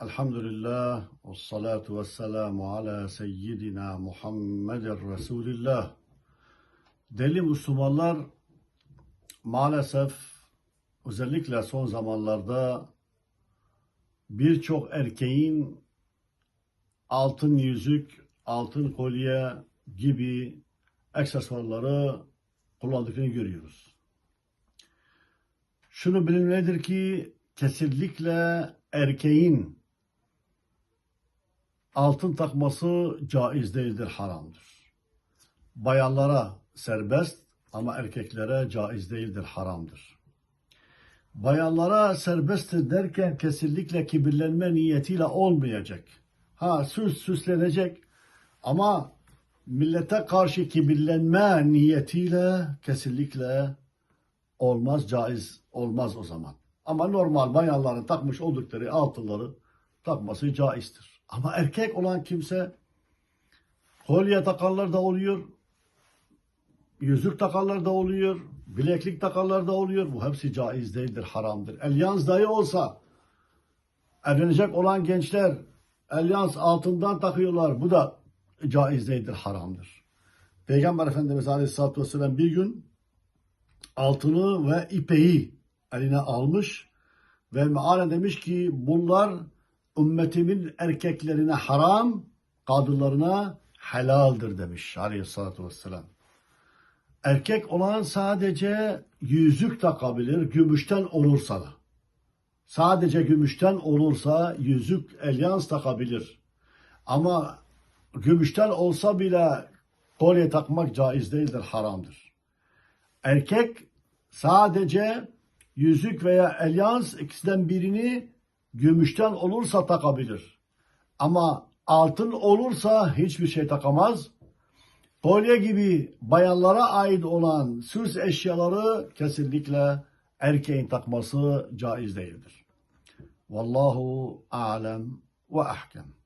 Elhamdülillah ve salatu ve selamu ala seyyidina Muhammedin Resulillah. Deli Müslümanlar maalesef özellikle son zamanlarda birçok erkeğin altın yüzük, altın kolye gibi aksesuarları kullandıklarını görüyoruz. Şunu bilinmelidir ki kesinlikle erkeğin altın takması caiz değildir, haramdır. Bayanlara serbest ama erkeklere caiz değildir, haramdır. Bayanlara serbesttir derken kesinlikle kibirlenme niyetiyle olmayacak. Ha süs süslenecek ama millete karşı kibirlenme niyetiyle kesinlikle olmaz, caiz olmaz o zaman. Ama normal bayanların takmış oldukları altınları takması caizdir. Ama erkek olan kimse kolye takanlar da oluyor, yüzük takanlar da oluyor, bileklik takanlar da oluyor. Bu hepsi caiz değildir, haramdır. Elyans dahi olsa evlenecek olan gençler elyans altından takıyorlar. Bu da caiz değildir, haramdır. Peygamber Efendimiz Aleyhisselatü Vesselam bir gün altını ve ipeyi eline almış ve mealen demiş ki bunlar ümmetimin erkeklerine haram, kadınlarına helaldir demiş aleyhissalatü vesselam. Erkek olan sadece yüzük takabilir, gümüşten olursa da. Sadece gümüşten olursa yüzük, elyans takabilir. Ama gümüşten olsa bile kolye takmak caiz değildir, haramdır. Erkek sadece yüzük veya elyans ikisinden birini gümüşten olursa takabilir. Ama altın olursa hiçbir şey takamaz. Kolye gibi bayanlara ait olan süs eşyaları kesinlikle erkeğin takması caiz değildir. Vallahu alem ve ahkem.